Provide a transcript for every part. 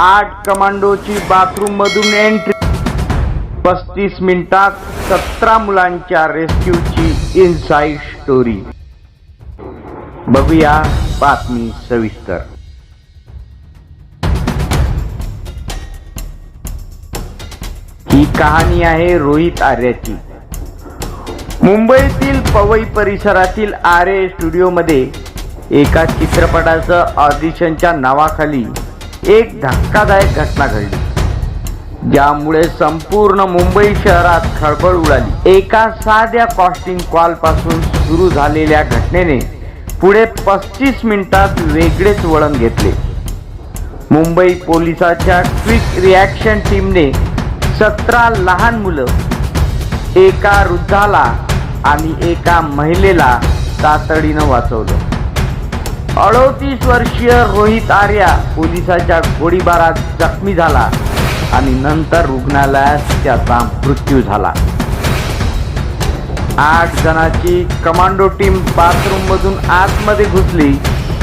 आठ कमांडोची बाथरूम मधून एंट्री पस्तीस मिनिटात सतरा मुलांच्या रेस्क्यूची इनसाइड स्टोरी बघूया बातमी सविस्तर. ही कहाणी आहे रोहित आर्याची. मुंबईतील पवई परिसरातील आर्य स्टुडिओमध्ये एका चित्रपटाचं ऑडिशनच्या नावाखाली एक धक्कादायक घटना घडली. ज्यामुळे संपूर्ण मुंबई शहरात खळबळ उडाली. एका साध्या कॉस्टिंग कॉलपासून सुरू झालेल्या घटनेने पुढे पस्तीस मिनिटात वेगळेच वळण घेतले. मुंबई पोलिसाच्या क्विक रिॲक्शन टीमने सतरा लहान मुलं एका वृद्धाला आणि एका महिलेला तातडीनं वाचवलं. अडोतीस वर्षीय रोहित आर्या पोलिसाच्या गोळीबारात जखमी झाला आणि नंतर रुग्णालयात त्याचा मृत्यू झाला. आठ जणांची कमांडो टीम बाथरूम मधून आतमध्ये घुसली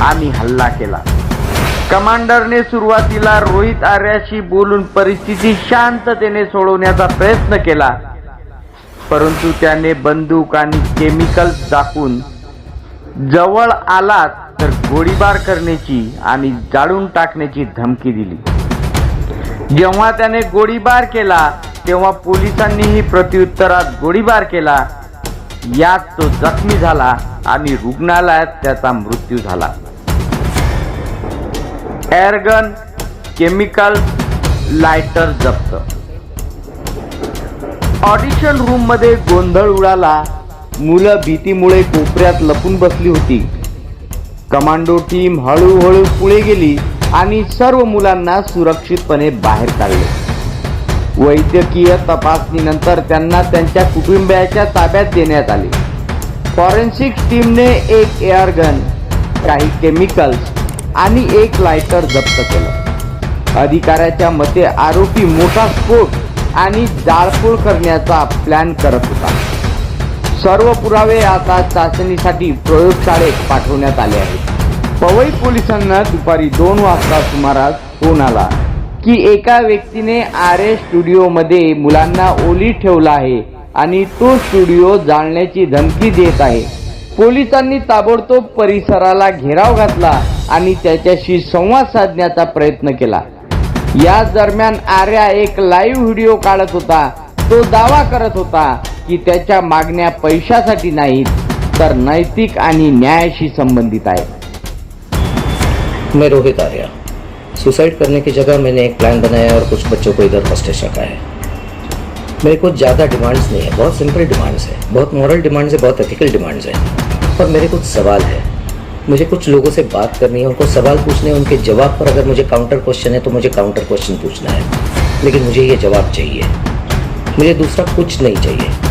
आणि हल्ला केला. कमांडरने सुरुवातीला रोहित आर्याशी बोलून परिस्थिती शांततेने सोडवण्याचा प्रयत्न केला परंतु त्याने बंदूक आणि केमिकल्स दाखवून जवळ आलात गोळीबार करण्याची आणि जाळून टाकण्याची धमकी दिली. जेव्हा त्याने गोळीबार केला तेव्हा पोलिसांनीही प्रत्युत्तरात गोळीबार केला. यात तो जखमी झाला आणि रुग्णालयात त्याचा मृत्यू झाला. एअरगन केमिकल लायटर जप्त. ऑडिशन रूममध्ये गोंधळ उडाला. मुलं भीतीमुळे कोपऱ्यात लपून बसली होती. कमांडो टीम हळूहळू पुढे गेली आणि सर्व मुलांना सुरक्षितपणे बाहेर काढले. वैद्यकीय तपासणीनंतर त्यांना त्यांच्या कुटुंबियाच्या ताब्यात देण्यात आले. फॉरेन्सिक टीमने एक एअरगन काही केमिकल्स आणि एक लायटर जप्त केलं. अधिकाऱ्याच्या मते आरोपी मोठा स्फोट आणि जाळपोळ करण्याचा प्लॅन करत होता. सर्व पुरावे आता चाचणीसाठी प्रयोगशाळेत पाठवण्यात आले आहेत. पवई पोलिसांना दुपारी दोन वाजता सुमारास फोन आला की एका व्यक्तीने आरे स्टुडिओमध्ये मुलांना ओली ठेवला आहे आणि तो स्टुडिओ जाळण्याची धमकी देत आहे. पोलिसांनी ताबडतोब परिसराला घेराव घातला आणि त्याच्याशी संवाद साधण्याचा प्रयत्न केला. या दरम्यान आर्या एक लाईव्ह व्हिडिओ काढत होता. तो दावा करत होता की त्याच्या मागण्या पैशासाठी नाहीत, तर नैतिक आणि न्यायाशी संबंधित आहेत. मैं रोहित आर्या. सुसाइड करने की जगह मैंने एक प्लान बनाया और कुछ बच्चों को इधर हॉस्टेज रखा है। मेरे को ज़्यादा डिमांड्स नहीं है, बहुत सिंपल डिमांड्स है, बहुत मॉरल डिमांड्स है, बहुत एथिकल डिमांड्स है। पर मेरे कुछ सवाल है। मुझे कुछ लोगों से बात करनी है, उनको सवाल पूछने उनके जवाब पर अगर मुझे काउंटर क्वेश्चन है तो मुझे काउंटर क्वेश्चन पूछना है। लेकिन मुझे ये जवाब चाहिए। मुझे दूसरा कुछ नहीं चाहिए।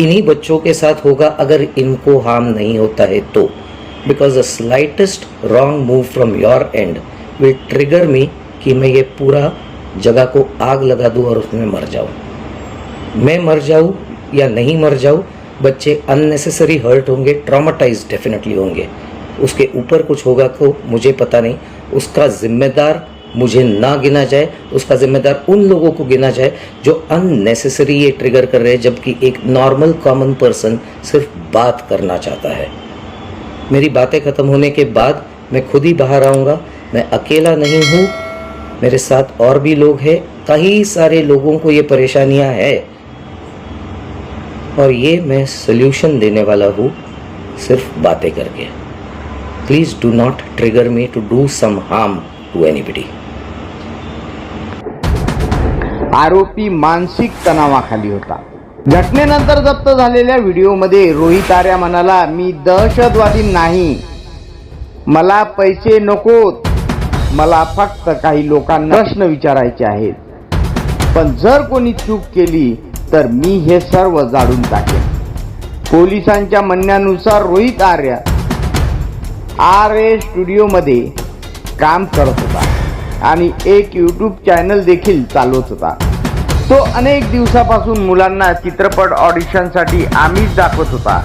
इन्हीं बच्चों के साथ होगा, अगर इनको हार्म नहीं होता है तो। Because the slightest wrong move from your end will trigger me कि मैं ये पूरा जगह को आग लगा दूँ और उसमें मर जाऊँ। मैं मर जाऊँ या नहीं मर जाऊँ, बच्चे अननेसेसरी हर्ट होंगे ट्रामाटाइज डेफिनेटली होंगे। उसके ऊपर कुछ होगा तो मुझे पता नहीं, उसका जिम्मेदार मुझे ना गिना जाए, उसका जिम्मेदार उन लोगों को गिना जाए जो अननेसेसरी ये ट्रिगर कर रहे हैं, जबकि एक नॉर्मल कॉमन पर्सन सिर्फ़ बात करना चाहता है। मेरी बातें ख़त्म होने के बाद मैं खुद ही बाहर आऊँगा। मैं अकेला नहीं हूँ, मेरे साथ और भी लोग हैं, कई सारे लोगों को ये परेशानियाँ है। और ये मैं सोल्यूशन देने वाला हूँ, सिर्फ़ बातें करके। Please do not trigger me to do some harm to anybody आरोपी मानसिक तणावाखाली होता. घटनेनंतर जप्त झालेल्या व्हिडिओमध्ये रोहित आर्या म्हणाला मी दहशतवादी नाही. मला पैसे नकोत. मला फक्त काही लोकांना प्रश्न विचारायचे आहेत. पण जर कोणी चूक केली तर मी हे सर्व जाळून टाकेन. पोलिसांच्या म्हणण्यानुसार रोहित आर्या आर ए स्टुडिओमध्ये काम करत होता. आणि एक यूट्यूब चॅनल देखील चालवत होता. तो अनेक दिवसापासून मुलांना चित्रपट ऑडिशनसाठी आम्हीच दाखवत होता.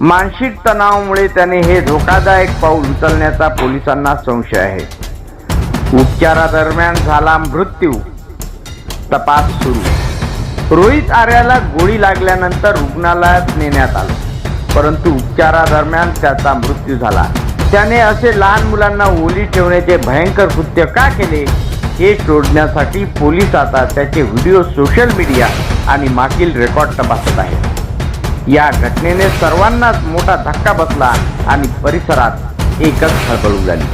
मानसिक तणावामुळे त्याने हे धोकादायक पाऊल उचलण्याचा पोलिसांना संशय आहे. उपचारादरम्यान झाला मृत्यू. तपास सुरू. रोहित आर्याला गोळी लागल्यानंतर रुग्णालयात नेण्यात आलं. परंतु उपचारादरम्यान त्याचा मृत्यू झाला. त्याने असे लहान मुलांना ओली ठेवण्याचे भयंकर कृत्य का केले हे शोधण्यासाठी पोलीस आता त्याचे व्हिडिओ सोशल मीडिया आणि मागील रेकॉर्ड तपासत आहेत. या घटनेने सर्वांनाच मोठा धक्का बसला आणि परिसरात एकच खळबळ झाली